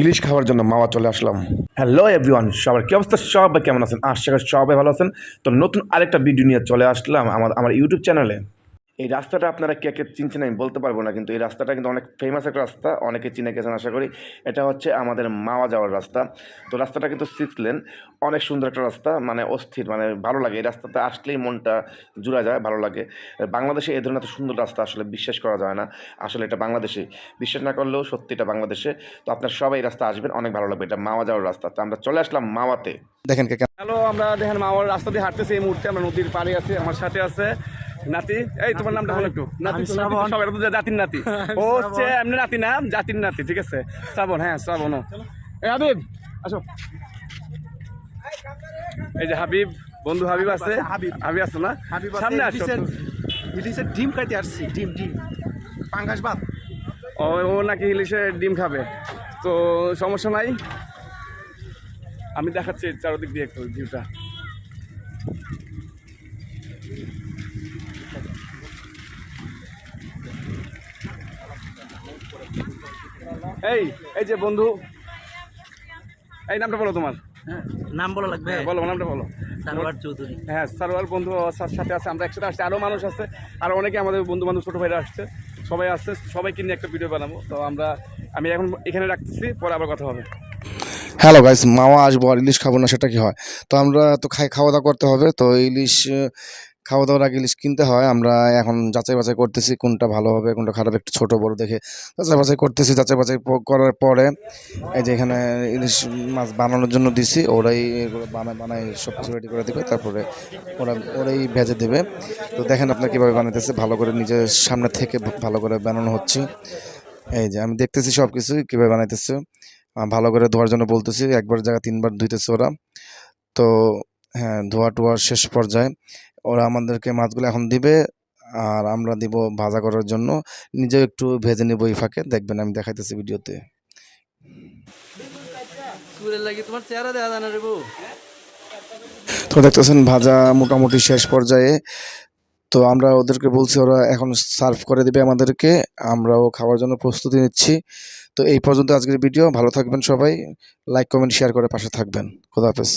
ইলিশ খাওয়ার জন্য মাওয়া চলে আসলাম। হ্যালো এভরিওয়ান সবার কি অবস্থা? সবাই কেমন আছেন? আশা করি সবাই ভালো আছেন। তো নতুন আরেকটা ভিডিও নিয়ে চলে আসলাম আমার আমার ইউটিউব চ্যানেলে এই রাস্তাটা আপনারা কে কে চিনছেন আমি বলতে পারব না কিন্তু এই রাস্তাটা কিন্তু অনেক ফেমাস একটা রাস্তা অনেকে চিনে গেছেন আশা করি। এটা হচ্ছে আমাদের মাওয়া যাওয়ার রাস্তা। তো রাস্তাটা কিন্তু সিক্স লেন অনেক সুন্দর একটা রাস্তা মানে অস্থির মানে ভালো লাগে। এই রাস্তাতে আসলেই মনটা জুড়া যায় ভালো লাগে। বাংলাদেশে এই ধরনের এত সুন্দর রাস্তা আসলে বিশ্বাস করা যায় না। আসলে এটা বাংলাদেশে। বিশ্বাস না করলেও সত্যি এটা বাংলাদেশে। তো আপনার সবাই এই রাস্তা আসবেন অনেক ভালো লাগবে। এটা মাওয়া যাওয়ার রাস্তা। তো আমরা চলে আসলাম মাওয়াতে। দেখেন হ্যালো আমরা দেখেন মামার রাস্তা দিয়ে হাঁটতেছি। এই মুহূর্তে আমরা নদীর পাড়ে আছি আমার সাথে আছে নাতি? এই তোমার নামটা বলো একটু। নাতি তো, সবাই জাতির নাতি। ও হচ্ছে এমনি নাতি না জাতির নাতি ঠিক আছে? শ্রাবণ হ্যাঁ শ্রাবণ। ও। এই হাবিব আসো। এই যে হাবিব বন্ধু হাবিব আছে? হাবিব। হাবিব। আছে না? সামনে আসো ইলিশের ডিম খাইতে আসছি ডিম ডিম। পাঙ্গাস ভাত। ও ও নাকি ইলিশের ডিম খাবে। তো সমস্যা নাই। আমি দেখাচ্ছি চারদিক দিয়ে একটু ভিউটা। এই এই যে বন্ধু। এই নামটা বলো তোমার। হ্যাঁ, নাম বলা লাগবে। হ্যাঁ, বলো নামটা বলো। সারোয়ার চৌধুরী। হ্যাঁ সারোয়ার বন্ধু সাথে আছে আমরা একসাথে আসছি আরও মানুষ আছে আর অনেকে আমাদের বন্ধু বান্ধব ছোটো ভাইরা আসছে সবাই আসছে সবাইকে নিয়ে একটা ভিডিও বানাবো। তো আমরা আমি এখন এখানে রাখতেছি পরে আবার কথা হবে। হ্যালো গাইস মাওয়া আসব আর ইলিশ খাব না সেটা কি হয়? তো আমরা তো খাই খাওয়া দাওয়া করতে হবে তো ইলিশ খাওয়া দাওয়ার আগে ইলিশ কিনতে হয়। আমরা এখন যাচাই বাছাই করতেছি কোনটা ভালো হবে, কোনটা খারাপ, একটু ছোট, বড় দেখে যাচাই বাছাই করতেছি। যাচাই বাছাই করার পরে এই যে এখানে ইলিশ মাছ বানানোর জন্য দিছি, ওরাই বানায় বানায় সব কিছু রেডি করে দেবে, তারপরে ওরা, ওরাই ভেজে দেবে। তো দেখেন আপনার কীভাবে বানাইতেছে, ভালো করে নিজের সামনে থেকে ভালো করে বানানো হচ্ছে। এই যে আমি দেখতেছি সব কিছু কীভাবে বানাইতেছে। ভালো করে ধোয়ার জন্য বলতেছি, একবার জায়গা তিনবার ধুইতেছে ওরা। তো হ্যাঁ ধোয়া টোয়া শেষ পর্যায়ে ওরা আমাদেরকে মাছগুলো এখন দিবে আর আমরা দিব ভাজা করার জন্য। নিজেও একটু ভেজে নেব এই ফাঁকে। দেখবেন আমি দেখাইতেছি ভিডিওতে। তো দেখতেছেন ভাজা মোটামুটি শেষ পর্যায়ে। তো আমরা ওদেরকে বলছি ওরা এখন সার্ভ করে দেবে আমাদেরকে। আমরাও খাওয়ার জন্য প্রস্তুতি নিচ্ছি। তো এই পর্যন্ত আজকের ভিডিও। ভালো থাকবেন সবাই। লাইক কমেন্ট শেয়ার করে পাশে থাকবেন। খোদা হাফেজ।